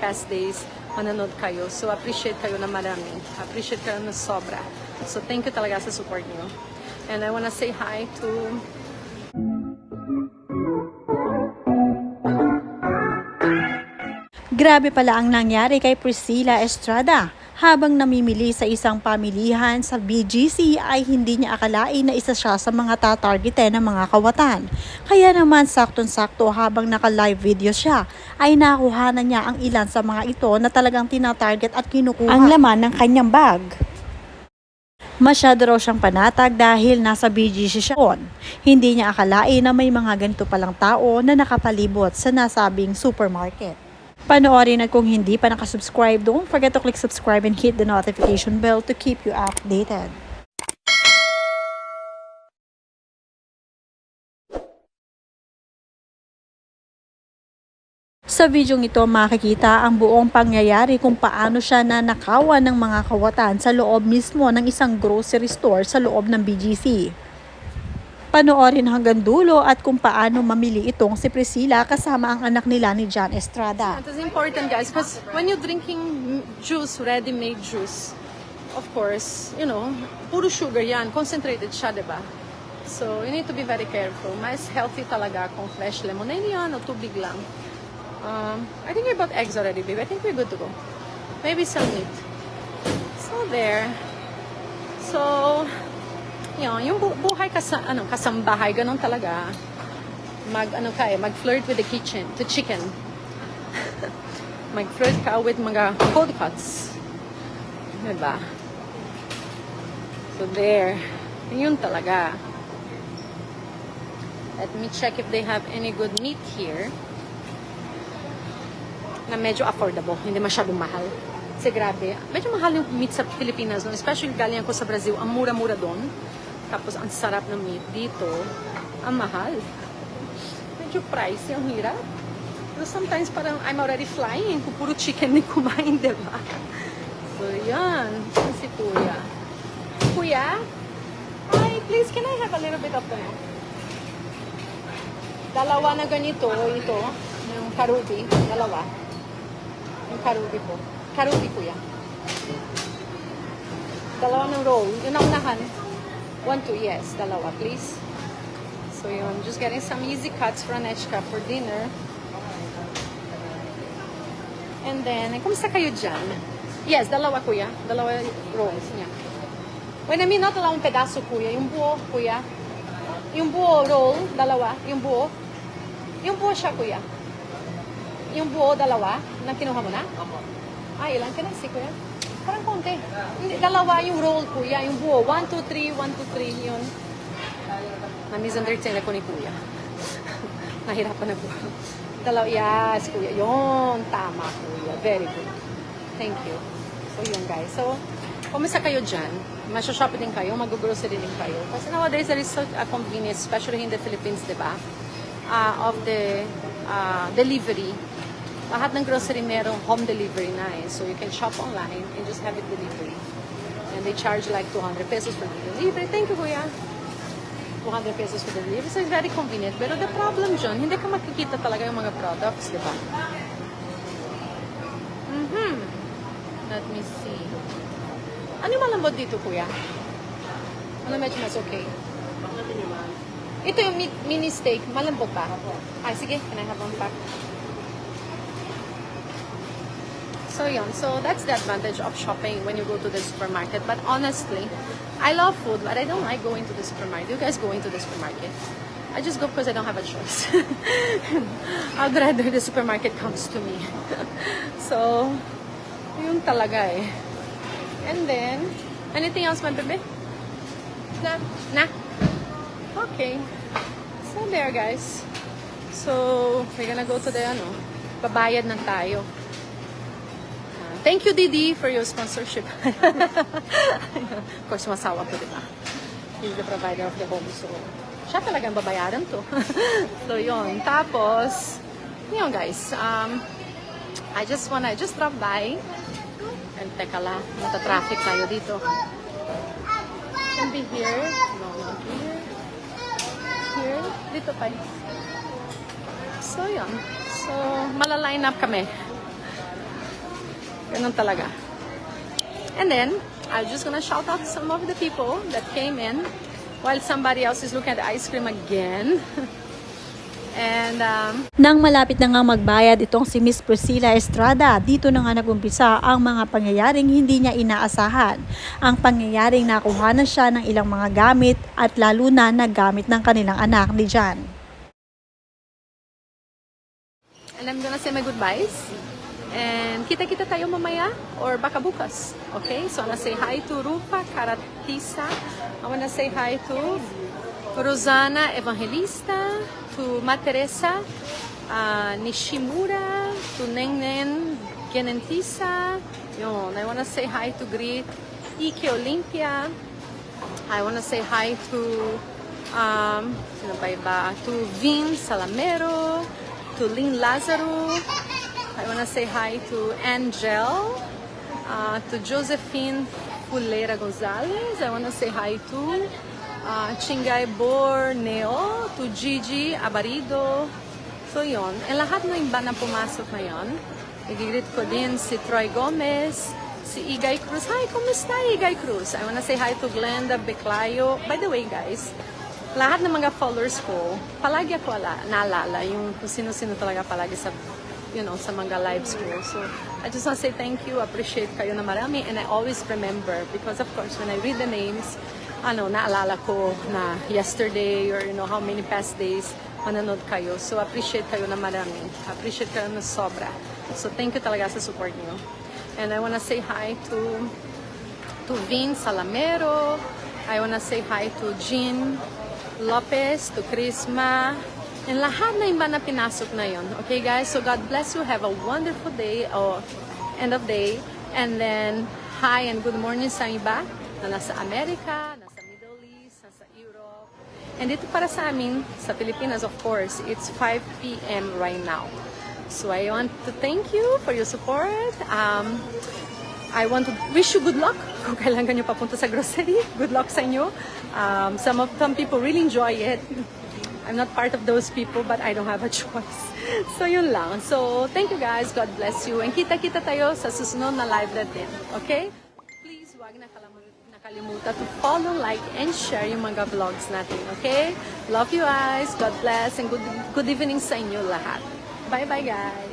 past days, manonood kayo. So, appreciate kayo na marami. Appreciate kayo na sobra. So, thank you talaga sa support niyo. And I wanna say hi to Grabe pala ang nangyari kay Priscilla Estrada. Habang namimili sa isang pamilihan sa BGC ay hindi niya akalain na isa siya sa mga tatargetin ng mga kawatan. Kaya naman saktong-sakto habang naka-live video siya ay nakuha na niya ang ilan sa mga ito na talagang tinatarget at kinukuha ang laman ng kanyang bag. Masyado raw siyang panatag dahil nasa BGC siya on. Hindi niya akalain na may mga ganito palang tao na nakapalibot sa nasabing supermarket. Panoorin at kung hindi pa nakasubscribe, don't forget to click subscribe and hit the notification bell to keep you updated. Sa videong ito makikita ang buong pangyayari kung paano siya nanakawan ng mga kawatan sa loob mismo ng isang grocery store sa loob ng BGC. Panoorin hanggang dulo at kung paano mamili itong si Priscilla kasama ang anak nila ni John Estrada. It is important, guys, because when you're drinking juice, ready-made juice, of course, you know, puro sugar yan, concentrated siya, di ba? So, you need to be very careful. Mas healthy talaga kung fresh lemonade yan o tubig lang. Um, I think we bought eggs already, babe. I think we're good to go. Maybe some meat. So, there. So, yun, yung bu- buhay kasa, ano, kasambahay, ganun talaga. Mag, ano ka eh, mag-flirt with the kitchen, the chicken. mag-flirt ka with mga cold cuts. Diba? So there. Yun talaga. Let me check if they have any good meat here. Na medyo affordable. Hindi masyadong mahal. Kasi grabe. Medyo mahal yung meat sa Pilipinas. No? Especially galing ako sa Brazil. Ang mura-mura doon. Tapos ang sarap ng meat. Dito, ang mahal. Medyo pricey. Ang hirap. Pero sometimes parang I'm already flying kung puro chicken ni kumain, di ba? So, yan. Si Kuya. Kuya? Hi, please, can I have a little bit of the Dalawa na ganito, ito, yung karubi, dalawa. Yung karubi po. Karubi, kuya. Dalawa ng roll. Yun ang unahan. One, two, yes. Dalawa, please. So yun, just getting some easy cuts for Anechka for dinner. And then, kumusta kayo dyan? Yes, dalawa kuya. Dalawa rolls niya. When I mean, not dalawang pedaso kuya. Yung buo kuya. Yung buo roll, dalawa. Yung buo. Yung buo siya kuya. Yung buo, dalawa. Nang kinuha mo na? Ah, ilan ka na si kuya? Parang konti. Hindi, dalawa yung roll kuya. Yung buo. 1, 2, 3, 1, 2, 3. Yun. Na-misunderstand ako ni kuya. Nahirapan na po. Dalawa, yes, kuya. Yun, tama, kuya. Very good. Thank you. So, yun, guys. So, kumusta kayo dyan? Masya-shop din kayo, mag-grocery din kayo. Kasi nowadays, there is such a convenience, especially in the Philippines, di ba? Ah, of the ah, delivery. Lahat ng grocery merong home delivery na eh. So, you can shop online and just have it delivery. And they charge like 200 pesos for the delivery. Thank you, kuya. 200 pesos for the delivery. So, it's very convenient. Pero the problem dyan, hindi ka makikita talaga yung mga products, di ba? Mhm. Let me see. Ano yung malambot dito, kuya? Ano medyo mas okay? Ito yung mi- mini steak. Malambot ba? Ay, sige. Can I have one pack? So, yun. So, that's the advantage of shopping when you go to the supermarket. But honestly, I love food, but I don't like going to the supermarket. You guys going to the supermarket? I just go because I don't have a choice. I'd rather the supermarket comes to me. so, yun talaga eh. And then, anything else, my baby? Na? Na? Okay. So, there, guys. So, we're gonna go to the, ano, babayad na tayo. Thank you, Didi, for your sponsorship. of course, yung ko, di ba? He's the provider of the home, so siya talagang babayaran to. so, yun. Tapos, yun, guys. Um, I just wanna, just drop by. And teka lang, mata-traffic tayo dito. Can be here. No, here. Here. Dito pa. So, yun. So, malaline up kami. Ganun talaga. And then, I'm just gonna shout out some of the people that came in while somebody else is looking at the ice cream again. and um, Nang malapit na nga magbayad itong si Miss Priscilla Estrada, dito na nga nagumpisa ang mga pangyayaring hindi niya inaasahan. Ang pangyayaring nakuhanan siya ng ilang mga gamit at lalo na nagamit ng kanilang anak ni Jan. and I'm gonna say my goodbyes. And kita-kita tayo mamaya or baka bukas. Okay? So I wanna say hi to Rupa Karatisa. I wanna say hi to Rosana Evangelista, to Ma Teresa uh, Nishimura, to Nengnen Genentisa. Yun. I wanna say hi to Greet Ike Olympia. I wanna say hi to um, sino pa iba? To Vin Salamero, to Lynn Lazaro. I wanna say hi to Angel, uh, to Josephine Fulera Gonzalez. I wanna say hi to uh, Chingay Borneo, to Gigi Abarido. So yon, and lahat ng iba na pumasok na yon, nagigreet ko din si Troy Gomez, si Igay Cruz. Hi, kumusta Igay Cruz? I wanna say hi to Glenda Beclayo. By the way guys, lahat ng mga followers ko, palagi ako ala, naalala yung kung sino-sino talaga palagi sa you know, sa mga lives ko. So, I just want to say thank you, appreciate kayo na marami, and I always remember, because of course, when I read the names, ano, naalala ko na yesterday, or you know, how many past days, manonood kayo. So, appreciate kayo na marami. Appreciate kayo na sobra. So, thank you talaga sa support niyo. And I want to say hi to to Vin Salamero. I wanna say hi to Jean Lopez, to Chrisma, and lahat na iba na pinasok na yon. Okay guys, so God bless you. Have a wonderful day or end of day. And then, hi and good morning sa iba na nasa Amerika, nasa Middle East, nasa Europe. And dito para sa amin, sa Pilipinas of course, it's 5 p.m. right now. So I want to thank you for your support. Um, I want to wish you good luck kung kailangan nyo papunta sa grocery. Good luck sa inyo. Um, some of some people really enjoy it. I'm not part of those people, but I don't have a choice. So yun lang. So thank you guys. God bless you. And kita-kita tayo sa susunod na live natin. Okay? Please wag na nakalimutan to follow, like, and share yung mga vlogs natin. Okay? Love you guys. God bless. And good, good evening sa inyo lahat. Bye-bye guys.